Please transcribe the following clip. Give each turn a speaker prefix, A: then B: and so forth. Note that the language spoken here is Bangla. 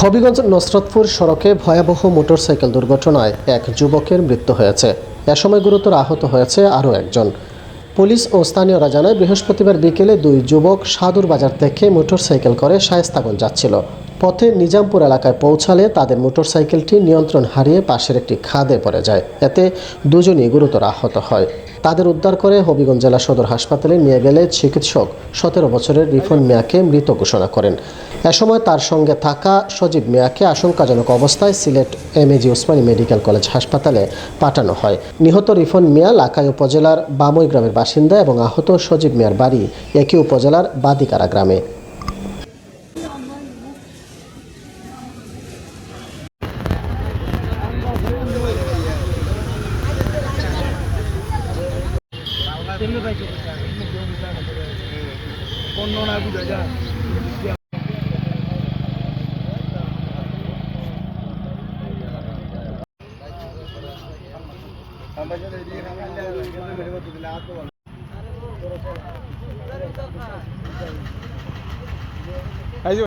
A: হবিগঞ্জ নসরতপুর সড়কে ভয়াবহ মোটরসাইকেল দুর্ঘটনায় এক যুবকের মৃত্যু হয়েছে। এ সময় গুরুতর আহত হয়েছে আরও একজন। পুলিশ ও স্থানীয়রা জানায়, বৃহস্পতিবার বিকেলে দুই যুবক সাদুর বাজার থেকে মোটরসাইকেল করে শায়েস্তাগঞ্জ যাচ্ছিল। পথে নিজামপুর এলাকায় পৌঁছালে তাদের মোটরসাইকেলটি নিয়ন্ত্রণ হারিয়ে পাশের একটি খাদে পড়ে যায়। এতে দুজনই গুরুতর আহত হয়। তাদের উদ্ধার করে হবিগঞ্জ জেলা সদর হাসপাতালে নিয়ে গেলে চিকিৎসক সতেরো বছরের রিফন মিয়াকে মৃত ঘোষণা করেন। এ সময় তার সঙ্গে থাকা সজীব মিয়াকে আশঙ্কাজনক অবস্থায় Sylhet MAG Osmani medical college হাসপাতালে পাঠানো হয়। নিহত রিফন মিয়া লাকাই উপজেলার বামই গ্রামের বাসিন্দা এবং আহত সজীব মিয়ার বাড়ি একই উপজেলার বাদিকারা গ্রামে। কেমনে পাইছো অন্য না বুঝা যায় আমরা